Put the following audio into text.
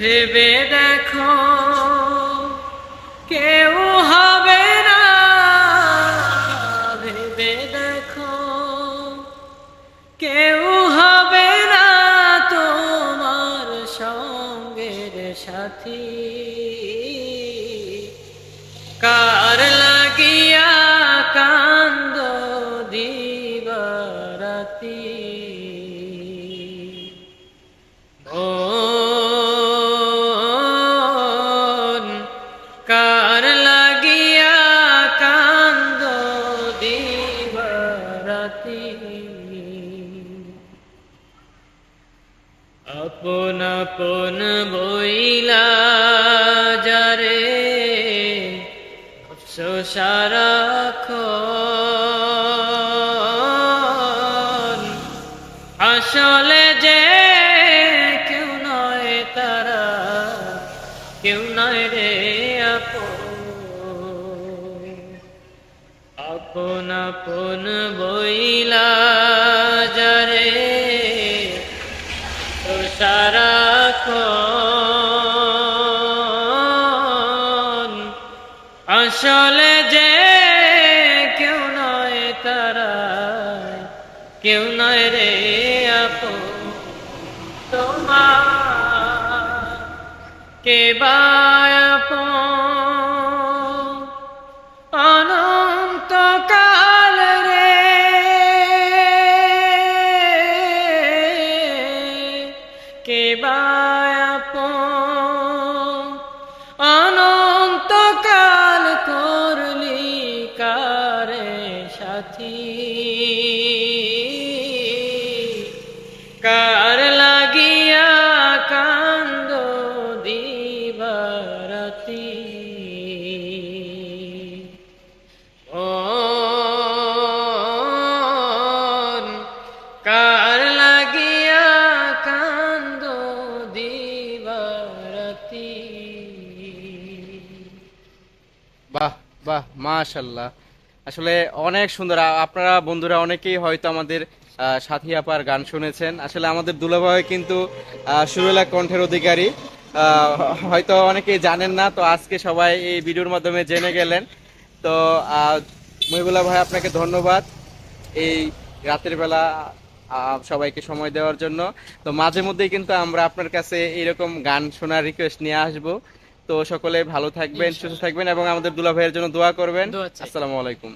ভেবে দেখো কেউ হবে না। ভেবে দেখো কেউ হবে না তোমার সঙ্গের সাথী। কা আপন আপন বইলা যারে সারাক্ষণ আসলে যে কেউ নয় তারা, কেউ নয় রে আপন আপন বইলা যারে সারাক্ষণ। আসলে যে কেউ নয় তারা কেউ নয় রে আপন। তোমার কে বায়াপন অনন্তকাল কে বায়াপন? অনন্তকাল করলি কারে সাথী? কার লাগিয়া কান্দ দিবারাতি দিবারাতি বাহ বাহ মাশাল্লাহ আসলে অনেক সুন্দর। আপনারা বন্ধুরা অনেকেই হয়তো আমাদের সাথী আপার গান শুনেছেন। আসলে আমাদের দুলাভাই কিন্তু সুরেলা কণ্ঠের অধিকারী। হয়তো অনেকেই জানেন না, তো আজকে সবাই এই ভিডিওর মাধ্যমে জেনে গেলেন। তো মহিবুল্লাহ ভাই, আপনাকে ধন্যবাদ। এই রাতের বেলা সবাইকে সময় দেওয়ার জন্য। তো মাঝে মধ্যেই কিন্তু আমরা আপনার কাছে এরকম গান শোনার রিকোয়েস্ট নিয়ে আসব। তো সকলে ভালো থাকবেন সুস্থ থাকবেন এবং আমাদের দুলা ভাইয়ের জন্য দোয়া করবেন। আসসালামু আলাইকুম।